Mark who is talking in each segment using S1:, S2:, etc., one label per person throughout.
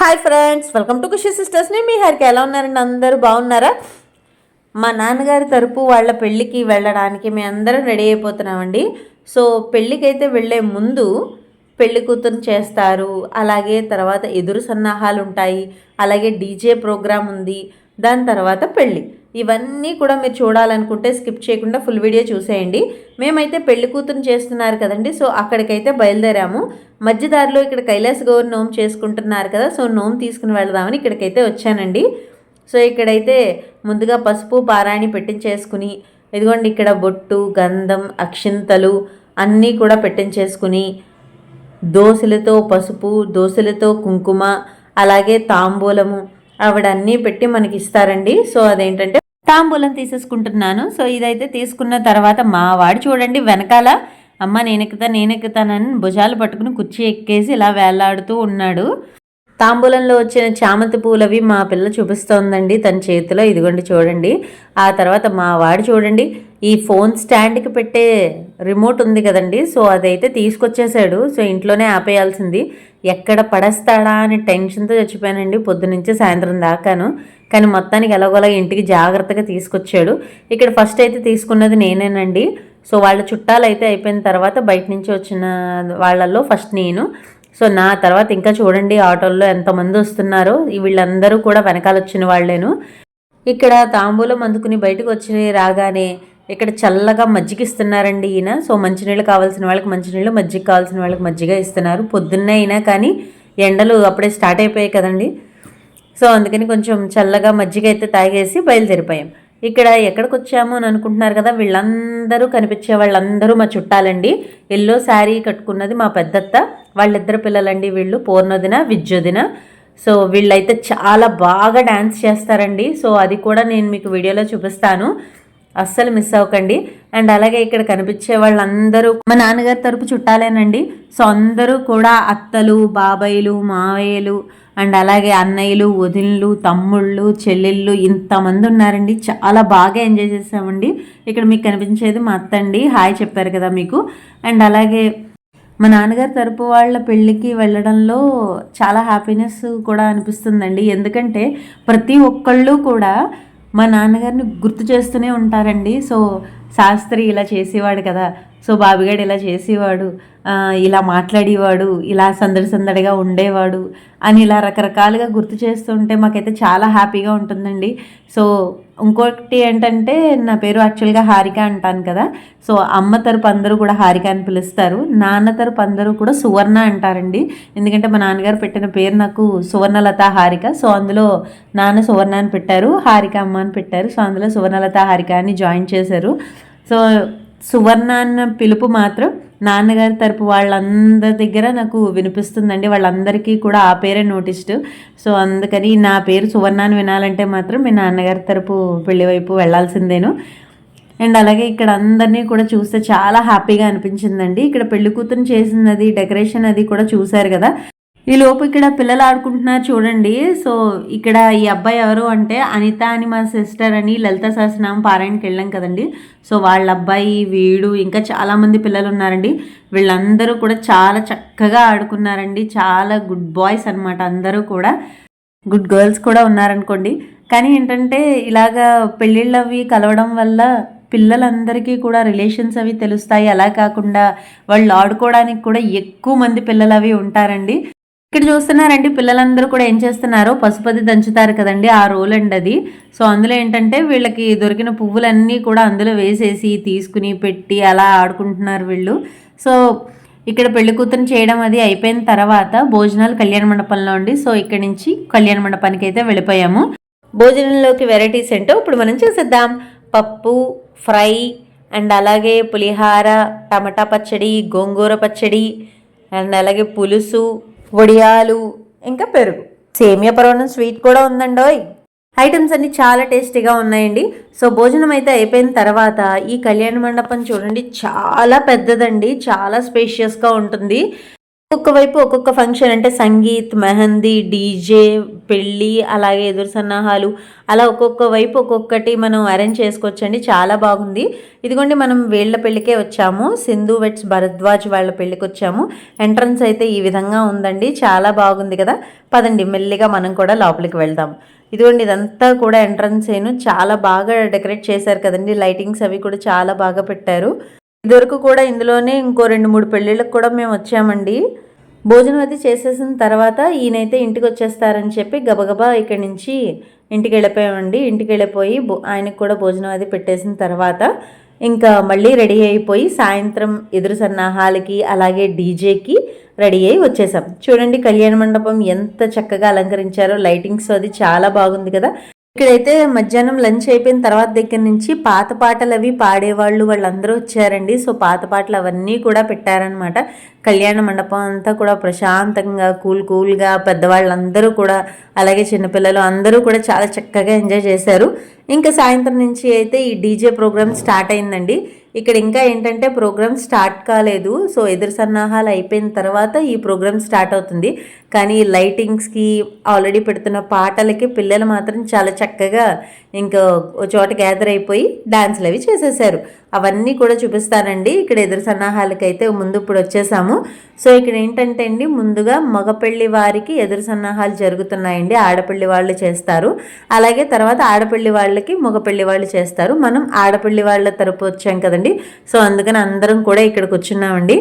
S1: Hi friends welcome to Khushi sisters. నేను మీ హరికి ఎలా ఉన్నారండి? అందరూ బాగున్నారా? మా నాన్నగారి తరపు వాళ్ళ పెళ్ళికి వెళ్ళడానికి మేము అందరం రెడీ అయిపోతున్నామండి. సో పెళ్ళికైతే వెళ్ళే ముందు పెళ్ళి కూతురు చేస్తారు. అలాగే తర్వాత ఎదురు సన్నాహాలు ఉంటాయి. అలాగే డీజే ప్రోగ్రామ్ ఉంది. దాని తర్వాత పెళ్ళి. ఇవన్నీ కూడా మీరు చూడాలనుకుంటే స్కిప్ చేయకుండా ఫుల్ వీడియో చూసేయండి. మేమైతే పెళ్ళి కూతురు చేస్తున్నారు కదండి సో అక్కడికైతే బయలుదేరాము. మధ్యదారిలో ఇక్కడ కైలాస గౌర్ నోమ్ చేసుకుంటున్నారు కదా సో నోమ్ తీసుకుని వెళదామని ఇక్కడికైతే వచ్చానండి. సో ఇక్కడైతే ముందుగా పసుపు పారాణి పెట్టించేసుకుని ఇదిగోండి ఇక్కడ బొట్టు గంధం అక్షింతలు అన్నీ కూడా పెట్టించేసుకుని దోశలతో పసుపు దోశలతో కుంకుమ అలాగే తాంబూలము ఆవిడన్నీ పెట్టి మనకి ఇస్తారండి సో అదేంటంటే తాంబూలం తీసేసుకుంటున్నాను. సో ఇదైతే తీసుకున్న తర్వాత మా వాడు చూడండి వెనకాల అమ్మ నేనెక్కుతా నేనెక్కుతానని భుజాలు పట్టుకుని కుర్చీ ఎక్కేసి ఇలా వేలాడుతూ ఉన్నాడు. తాంబూలంలో వచ్చిన చామంతి పూలవి మా పిల్ల చూపిస్తోందండి తన చేతిలో. ఇదిగోండి చూడండి. ఆ తర్వాత మా వాడు చూడండి ఈ ఫోన్ స్టాండ్కి పెట్టే రిమోట్ ఉంది కదండి. సో అదైతే తీసుకొచ్చేసాడు. సో ఇంట్లోనే ఆపేయాల్సింది. ఎక్కడ పడేస్తాడా అని టెన్షన్తో చచ్చిపోయానండి. పొద్దునుంచి సాయంత్రం దాకాను. కానీ మొత్తానికి ఎలాగోలా ఇంటికి జాగ్రత్తగా తీసుకొచ్చాడు. ఇక్కడ ఫస్ట్ అయితే తీసుకున్నది నేనేనండి. సో వాళ్ళ చుట్టాలు అయితే అయిపోయిన తర్వాత బయట నుంచి వచ్చిన వాళ్ళల్లో ఫస్ట్ నేను. సో నా తర్వాత ఇంకా చూడండి ఆటోల్లో ఎంతమంది వస్తున్నారో. వీళ్ళందరూ కూడా వెనకాల వచ్చిన వాళ్ళేను. ఇక్కడ తాంబూలం అందుకుని బయటకు వచ్చి రాగానే ఇక్కడ చల్లగా మజ్జిగ ఇస్తున్నారండి ఈయన. సో మంచినీళ్ళు కావాల్సిన వాళ్ళకి మంచినీళ్ళు మజ్జిగ కావాల్సిన వాళ్ళకి మజ్జిగ ఇస్తున్నారు. పొద్దున్నే అయినా కానీ ఎండలు అప్పుడే స్టార్ట్ అయిపోయాయి కదండి. సో అందుకని కొంచెం చల్లగా మజ్జిగ అయితే తాగేసి బయలుదేరిపోయాం. ఇక్కడ ఎక్కడికి వచ్చాము అని అనుకుంటున్నారు కదా వీళ్ళందరూ కనిపించే వాళ్ళందరూ మా చుట్టాలండి. ఎల్లో శారీ కట్టుకున్నది మా పెద్దత్త వాళ్ళిద్దరు పిల్లలండి వీళ్ళు. పూర్ణదిన విద్యోదిన. సో వీళ్ళైతే చాలా బాగా డ్యాన్స్ చేస్తారండి. సో అది కూడా నేను మీకు వీడియోలో చూపిస్తాను. అస్సలు మిస్ అవ్వకండి. అండ్ అలాగే ఇక్కడ కనిపించే వాళ్ళందరూ మా నాన్నగారి తరపు చుట్టాలేనండి. సో అందరూ కూడా అత్తలు బాబాయిలు మావయ్యలు అండ్ అలాగే అన్నయ్యలు వదినలు తమ్ముళ్ళు చెల్లెళ్ళు ఇంతమంది ఉన్నారండి. చాలా బాగా ఎంజాయ్ చేసామండి. ఇక్కడ మీకు కనిపించేది మా అత్త అండి. హాయ్ చెప్పారు కదా మీకు. అండ్ అలాగే మా నాన్నగారి తరపు వాళ్ళ పెళ్ళికి వెళ్ళడంలో చాలా హ్యాపీనెస్ కూడా అనిపిస్తుందండి. ఎందుకంటే ప్రతి ఒక్కళ్ళు కూడా మా నాన్నగారిని గుర్తు చేస్తూనే ఉంటారండి. సో శాస్త్రి ఇలా చేసేవాడు కదా. సో బాబిగాడు ఇలా చేసేవాడు ఇలా మాట్లాడేవాడు ఇలా సందడి సందడిగా ఉండేవాడు అని ఇలా రకరకాలుగా గుర్తు చేస్తుంటే మాకైతే చాలా హ్యాపీగా ఉంటుందండి. సో ఇంకొకటి ఏంటంటే నా పేరు యాక్చువల్గా హారిక అంటాను కదా. సో అమ్మ తరపు అందరూ కూడా హారిక అని పిలుస్తారు. నాన్న తరపు అందరూ కూడా సువర్ణ అంటారండి. ఎందుకంటే మా నాన్నగారు పెట్టిన పేరు నాకు సువర్ణలత హారిక. సో అందులో నాన్న సువర్ణ అని పెట్టారు హారిక అమ్మ అని పెట్టారు. సో అందులో సువర్ణలత హారిక అని జాయిన్ చేశారు. సో సువర్ణ అన్న పిలుపు మాత్రం నాన్నగారి తరపు వాళ్ళందరి దగ్గర నాకు వినిపిస్తుందండి. వాళ్ళందరికీ కూడా ఆ పేరే నోటిస్డ్ సో అందుకని నా పేరు సువర్ణ వినాలంటే మాత్రం మీ నాన్నగారి తరపు పెళ్ళి వైపు వెళ్ళాల్సిందేను. అండ్ అలాగే ఇక్కడ అందరినీ కూడా చూస్తే చాలా హ్యాపీగా అనిపించిందండి. ఇక్కడ పెళ్ళి కూతురు చేసినది డెకరేషన్ అది కూడా చూశారు కదా. ఈ లోపు ఇక్కడ పిల్లలు ఆడుకుంటున్నారు చూడండి. సో ఇక్కడ ఈ అబ్బాయి ఎవరు అంటే అనిత అని మా సిస్టర్ అని లలిత సహస్రనామం పారాయణకి వెళ్ళాం కదండి. సో వాళ్ళ అబ్బాయి వీడు ఇంకా చాలామంది పిల్లలు ఉన్నారండి. వీళ్ళందరూ కూడా చాలా చక్కగా ఆడుకున్నారండి. చాలా గుడ్ బాయ్స్ అనమాట అందరూ కూడా. గుడ్ గర్ల్స్ కూడా ఉన్నారనుకోండి. కానీ ఏంటంటే ఇలాగా పెళ్ళిళ్ళు అవి కలవడం వల్ల పిల్లలందరికీ కూడా రిలేషన్స్ అవి తెలుస్తాయి. అలా కాకుండా వాళ్ళు ఆడుకోవడానికి కూడా ఎక్కువ మంది పిల్లలు అవి ఉంటారండి. ఇక్కడ చూస్తున్నారండి పిల్లలందరూ కూడా ఏం చేస్తున్నారో పసుపది దంచుతారు కదండి ఆ రోల్ అండి అది. సో అందులో ఏంటంటే వీళ్ళకి దొరికిన పువ్వులన్నీ కూడా అందులో వేసేసి తీసుకుని పెట్టి అలా ఆడుకుంటున్నారు వీళ్ళు. సో ఇక్కడ పెళ్ళి కూతురు చేయడం అది అయిపోయిన తర్వాత భోజనాలు కళ్యాణ మండపంలో ఉండి సో ఇక్కడ నుంచి కళ్యాణ మండపానికి అయితే వెళ్ళిపోయాము. భోజనంలోకి వెరైటీస్ ఏంటో ఇప్పుడు మనం చూసేద్దాం. పప్పు ఫ్రై అండ్ అలాగే పులిహార టమాటా పచ్చడి గోంగూర పచ్చడి అండ్ అలాగే పులుసు వడియాలు ఇంకా పెరుగు. సేమియా పరవణం స్వీట్ కూడా ఉందండోయ్. ఐటమ్స్ అన్ని చాలా టేస్టీగా ఉన్నాయండి. సో భోజనం అయితే అయిపోయిన తర్వాత ఈ కళ్యాణ మండపం చూడండి చాలా పెద్దదండి చాలా స్పేషియస్గా ఉంటుంది. ఒక్కొక్క వైపు ఒక్కొక్క ఫంక్షన్ అంటే సంగీత్ మెహందీ డీజే పెళ్ళి అలాగే ఎదురు సన్నాహాలు. అలా ఒక్కొక్క వైపు ఒక్కొక్కటి మనం అరేంజ్ చేసుకోవచ్చండి. చాలా బాగుంది. ఇదిగోండి మనం వీళ్ళ పెళ్ళికే వచ్చాము. సింధు వెట్స్ భరద్వాజ్ వాళ్ళ పెళ్ళికి వచ్చాము. ఎంట్రన్స్ అయితే ఈ విధంగా ఉందండి. చాలా బాగుంది కదా. పదండి మెల్లిగా మనం కూడా లోపలికి వెళ్దాం. ఇదిగోండి ఇదంతా కూడా ఎంట్రన్స్ ఏను. చాలా బాగా డెకరేట్ చేశారు కదండి. లైటింగ్స్ అవి కూడా చాలా బాగా పెట్టారు. ఇదివరకు కూడా ఇందులోనే ఇంకో రెండు మూడు పెళ్ళిళ్ళకి కూడా మేము వచ్చామండి. భోజనం అది చేసేసిన తర్వాత ఈయనైతే ఇంటికి వచ్చేస్తారని చెప్పి గబగబా ఇక్కడి నుంచి ఇంటికి వెళ్ళిపోయామండి ఇంటికి వెళ్ళిపోయి ఆయనకు కూడా భోజనం అది పెట్టేసిన తర్వాత ఇంకా మళ్ళీ రెడీ అయిపోయి సాయంత్రం ఎదురు సన్నాహాలకి అలాగే డీజేకి రెడీ అయ్యి వచ్చేసాం. చూడండి కళ్యాణ మండపం ఎంత చక్కగా అలంకరించారో లైటింగ్స్ అది చాలా బాగుంది కదా. ఇక్కడైతే మధ్యాహ్నం లంచ్ అయిపోయిన తర్వాత దగ్గర నుంచి పాత పాటలు అవి పాడేవాళ్ళు వాళ్ళందరూ వచ్చారండి. సో పాత పాటలు అవన్నీ కూడా పెట్టారనమాట కళ్యాణ మండపం అంతా కూడా ప్రశాంతంగా కూల్ కూల్గా పెద్దవాళ్ళందరూ కూడా అలాగే చిన్నపిల్లలు అందరూ కూడా చాలా చక్కగా ఎంజాయ్ చేశారు. ఇంకా సాయంత్రం నుంచి అయితే ఈ డీజే ప్రోగ్రామ్ స్టార్ట్ అయిందండి. ఇక్కడ ఇంకా ఏంటంటే ప్రోగ్రామ్ స్టార్ట్ కాలేదు. సో ఎదురు సన్నాహాలు అయిపోయిన తర్వాత ఈ ప్రోగ్రామ్ స్టార్ట్ అవుతుంది. కానీ లైటింగ్స్కి ఆల్రెడీ పెడుతున్న పాటలకి పిల్లలు మాత్రం చాలా చక్కగా ఇంకా చోట గ్యాదర్ అయిపోయి డాన్స్లు అవి చేసేసారు. అవన్నీ కూడా చూపిస్తానండి. ఇక్కడ ఎదురు సన్నాహాలకైతే ముందు ఇప్పుడు వచ్చేసాము. సో ఇక్కడ ఏంటంటే అండి ముందుగా మగపెళ్ళి వారికి ఎదురు సన్నాహాలు జరుగుతున్నాయండి. ఆడపల్లి వాళ్ళు చేస్తారు. అలాగే తర్వాత ఆడపల్లి వాళ్ళకి మగపెళ్ళి వాళ్ళు చేస్తారు. మనం ఆడపల్లి వాళ్ళ తరపు వచ్చాం కదండి. సో అందుకని అందరం కూడా ఇక్కడికి వచ్చున్నామండి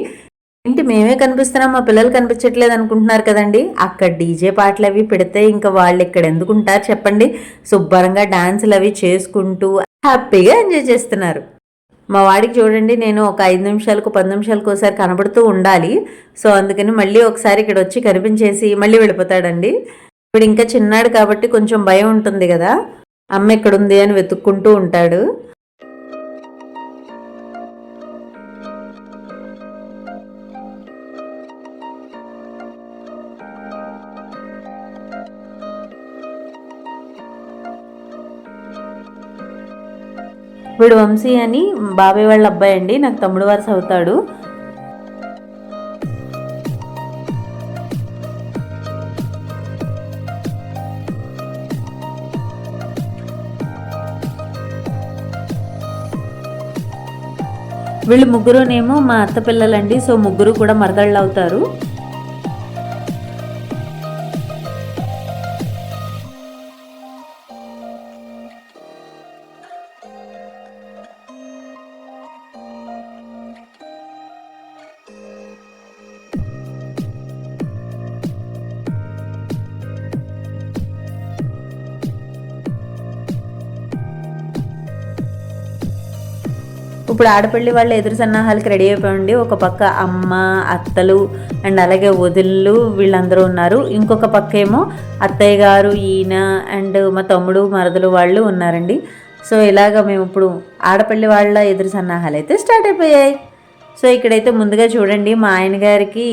S1: ఏంటి మేమే కనిపిస్తున్నాం మా పిల్లలు కనిపించట్లేదు అనుకుంటున్నారు కదండి. అక్కడ డీజే పాటలు అవి పెడితే ఇంకా వాళ్ళు ఇక్కడ ఎందుకుంటారు చెప్పండి. శుభ్రంగా డాన్సులు అవి చేసుకుంటూ హ్యాపీగా ఎంజాయ్ చేస్తున్నారు. మా వాడికి చూడండి నేను ఒక ఐదు నిమిషాలకు పది నిమిషాలకు ఒకసారి కనబడుతూ ఉండాలి. సో అందుకని మళ్ళీ ఒకసారి ఇక్కడ వచ్చి కనిపించేసి మళ్ళీ వెళ్ళిపోతాడండి. ఇప్పుడు ఇంకా చిన్నాడు కాబట్టి కొంచెం భయం ఉంటుంది కదా. అమ్మ ఎక్కడుంది అని వెతుక్కుంటూ ఉంటాడు. వీడు వంశీ అని బాబాయ్ వాళ్ళ అబ్బాయి అండి నాకు తమ్ముడు వరుస అవుతాడు వీళ్ళు ముగ్గురునేమో మా అత్త పిల్లలండి సో ముగ్గురు కూడా మరదళ్ళు అవుతారు. ఇప్పుడు ఆడపల్లి వాళ్ళు ఎదురు సన్నాహాలకి రెడీ అయిపోయింది. ఒక పక్క అమ్మ అత్తలు అండ్ అలాగే వదిళ్ళు వీళ్ళందరూ ఉన్నారు. ఇంకొక పక్క ఏమో అత్తయ్య గారు ఈయన అండ్ మా తమ్ముడు మరదలు వాళ్ళు ఉన్నారండి. సో ఇలాగ మేము ఇప్పుడు ఆడపల్లి వాళ్ళ ఎదురు సన్నాహాలు అయితే స్టార్ట్ అయిపోయాయి. సో ఇక్కడైతే ముందుగా చూడండి మా ఆయన గారికి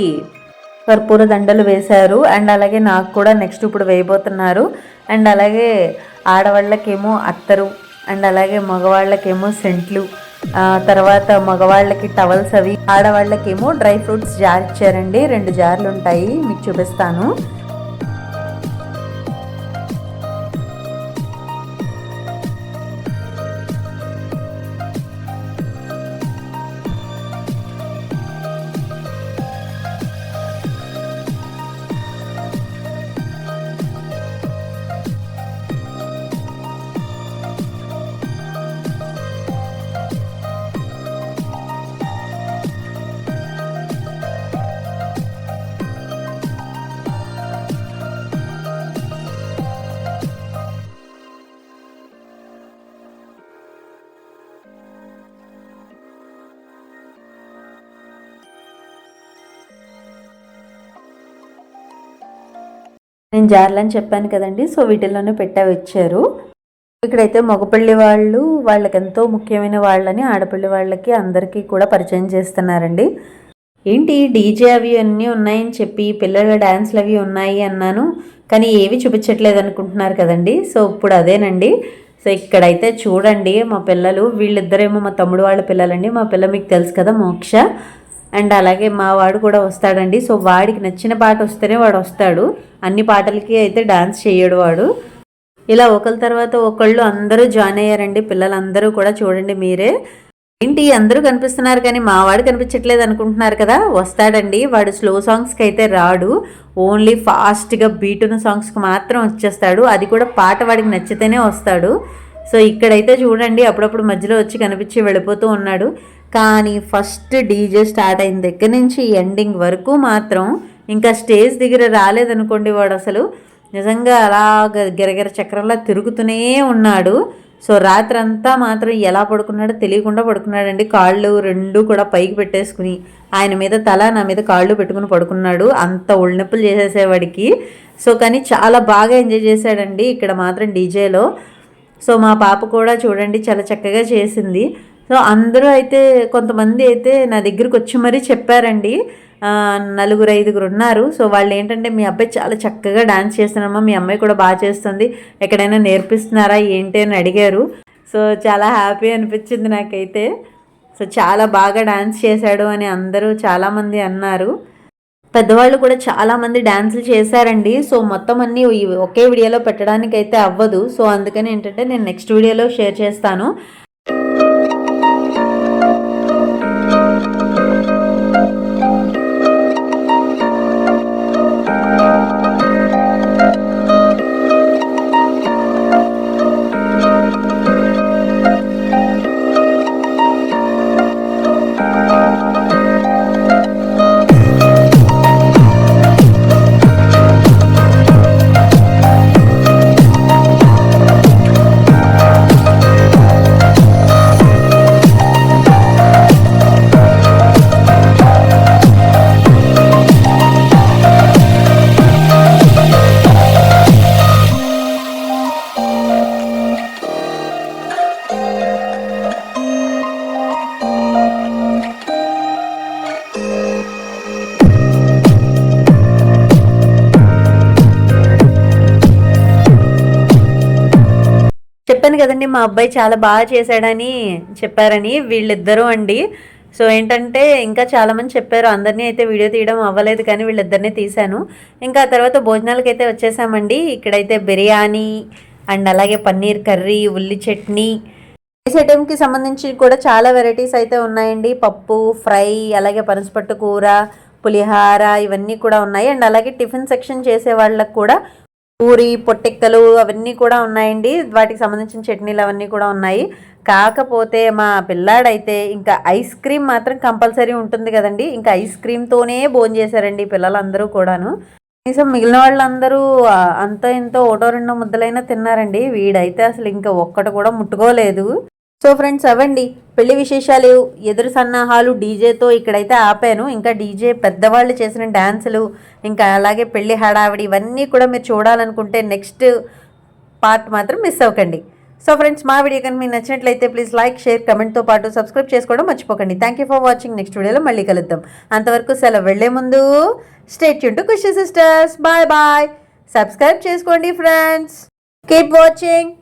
S1: కర్పూర దండలు వేశారు అండ్ అలాగే నాకు కూడా నెక్స్ట్ ఇప్పుడు వేయబోతున్నారు. అండ్ అలాగే ఆడవాళ్ళకేమో అత్తరు అండ్ అలాగే మగవాళ్ళకేమో సెంట్లు తర్వాత మగవాళ్ళకి టవల్స్ అవి ఆడవాళ్ళకేమో డ్రై ఫ్రూట్స్ జార్ ఇచ్చారండి. రెండు జార్లు ఉంటాయి మీకు చూపిస్తాను. నేను జార్లని చెప్పాను కదండి. సో వీటిల్లోనే పెట్టా వచ్చారు. ఇక్కడైతే మగపల్లి వాళ్ళు వాళ్ళకి ఎంతో ముఖ్యమైన వాళ్ళని ఆడపల్లి వాళ్ళకి అందరికీ కూడా పరిచయం చేస్తున్నారండి. ఏంటి డీజే అవి అన్నీ ఉన్నాయని చెప్పి పిల్లల డ్యాన్స్లు అవి ఉన్నాయి అన్నాను. కానీ ఏవి చూపించట్లేదు అనుకుంటున్నారు కదండి. సో ఇప్పుడు అదేనండి. సో ఇక్కడైతే చూడండి మా పిల్లలు వీళ్ళిద్దరేమో మా తమ్ముడు వాళ్ళ పిల్లలండి. మా పిల్ల మీకు తెలుసు కదా మోక్ష. అండ్ అలాగే మా వాడు కూడా వస్తాడండి. సో వాడికి నచ్చిన పాట వస్తేనే వాడు వస్తాడు. అన్ని పాటలకి అయితే డాన్స్ చేయడు వాడు. ఇలా ఒకరి తర్వాత ఒకళ్ళు అందరూ జాయిన్ అయ్యారండి. పిల్లలందరూ కూడా చూడండి మీరే. ఏంటి అందరూ కనిపిస్తున్నారు కానీ మా వాడు కనిపించట్లేదు అనుకుంటున్నారు కదా? వస్తాడండి. వాడు స్లో సాంగ్స్కి అయితే రాడు. ఓన్లీ ఫాస్ట్గా బీటున్న సాంగ్స్కి మాత్రం వచ్చేస్తాడు. అది కూడా పాట వాడికి నచ్చితేనే వస్తాడు. సో ఇక్కడైతే చూడండి అప్పుడప్పుడు మధ్యలో వచ్చి కనిపించి వెళ్ళిపోతూ ఉన్నాడు. కానీ ఫస్ట్ డీజే స్టార్ట్ అయిన దగ్గర నుంచి ఎండింగ్ వరకు మాత్రం ఇంకా స్టేజ్ దగ్గర రాలేదనుకోండి వాడు అసలు. నిజంగా అలాగ గిరగిర చక్రంలా తిరుగుతూనే ఉన్నాడు. సో రాత్రంతా మాత్రం ఎలా పడుకున్నాడో తెలియకుండా పడుకున్నాడండి. కాళ్ళు రెండు కూడా పైకి పెట్టేసుకుని ఆయన మీద తల నా మీద కాళ్ళు పెట్టుకుని పడుకున్నాడు. అంత ఒళ్ళనొప్పులు చేసేసేవాడికి. సో కానీ చాలా బాగా ఎంజాయ్ చేశాడండి ఇక్కడ మాత్రం డీజేలో. సో మా పాప కూడా చూడండి చాలా చక్కగా చేసింది. సో అందరూ అయితే కొంతమంది అయితే నా దగ్గరికి వచ్చి మరీ చెప్పారండి. నలుగురు ఐదుగురు ఉన్నారు. సో వాళ్ళు ఏంటంటే మీ అబ్బాయి చాలా చక్కగా డాన్స్ చేస్తున్నామా మీ అమ్మాయి కూడా బాగా చేస్తుంది. ఎక్కడైనా నేర్పిస్తున్నారా ఏంటి? అని అడిగారు. సో చాలా హ్యాపీ అనిపించింది నాకైతే. సో చాలా బాగా డాన్స్ చేశాడు అని అందరూ చాలామంది అన్నారు. పెద్దవాళ్ళు కూడా చాలామంది డాన్సులు చేశారండి. సో మొత్తం అన్ని ఒకే వీడియోలో పెట్టడానికి అయితే అవ్వదు. సో అందుకని ఏంటంటే నేను నెక్స్ట్ వీడియోలో షేర్ చేస్తాను. చెప్పాను కదండి మా అబ్బాయి చాలా బాగా చేశాడని చెప్పారని వీళ్ళిద్దరూ అండి. సో ఏంటంటే ఇంకా చాలామంది చెప్పారు అందరినీ అయితే వీడియో తీయడం అవ్వలేదు కానీ వీళ్ళిద్దరినీ తీశాను. ఇంకా ఆ తర్వాత భోజనాలకి అయితే వచ్చేసామండి. ఇక్కడైతే బిర్యానీ అండ్ అలాగే పన్నీర్ కర్రీ ఉల్లి చట్నీ. రైస్ ఐటెంకి సంబంధించి కూడా చాలా వెరైటీస్ అయితే ఉన్నాయండి. పప్పు ఫ్రై అలాగే పనసపట్టు కూర పులిహార ఇవన్నీ కూడా ఉన్నాయి. అండ్ అలాగే టిఫిన్ సెక్షన్ చేసే వాళ్ళకి కూడా పూరి పొట్టెక్కలు అవన్నీ కూడా ఉన్నాయండి. వాటికి సంబంధించిన చట్నీలు అవన్నీ కూడా ఉన్నాయి. కాకపోతే మా పిల్లాడైతే ఇంకా ఐస్ క్రీమ్ మాత్రం కంపల్సరీ ఉంటుంది కదండి. ఇంకా ఐస్ క్రీమ్తోనే భోజనం చేశారండి పిల్లలందరూ కూడాను. కనీసం మిగిలిన వాళ్ళందరూ అంత ఇంత ఎంతో ఒకటో రెండో ముద్దలైనా తిన్నారండి. వీడైతే అసలు ఇంకా ఒక్కటి కూడా ముట్టుకోలేదు. సో ఫ్రెండ్స్ అవండి పెళ్ళి విశేషాలు ఎదురు సన్నాహాలు డీజేతో ఇక్కడైతే ఆపాను. ఇంకా డీజే పెద్దవాళ్ళు చేసిన డ్యాన్సులు ఇంకా అలాగే పెళ్ళి హడావిడి ఇవన్నీ కూడా మీరు చూడాలనుకుంటే నెక్స్ట్ పార్ట్ మాత్రం మిస్ అవ్వకండి. సో ఫ్రెండ్స్ మా వీడియో కనుక మీకు నచ్చినట్లయితే ప్లీజ్ లైక్ షేర్ కమెంట్తో పాటు సబ్స్క్రైబ్ చేసుకోవడం మర్చిపోకండి. Thank you for watching next వీడియోలో మళ్ళీ కలుద్దాం. అంతవరకు సెలవు వెళ్ళే ముందు stay Yoon to sisters bye bye subscribe చేసుకోండి ఫ్రెండ్స్ కీప్ వాచింగ్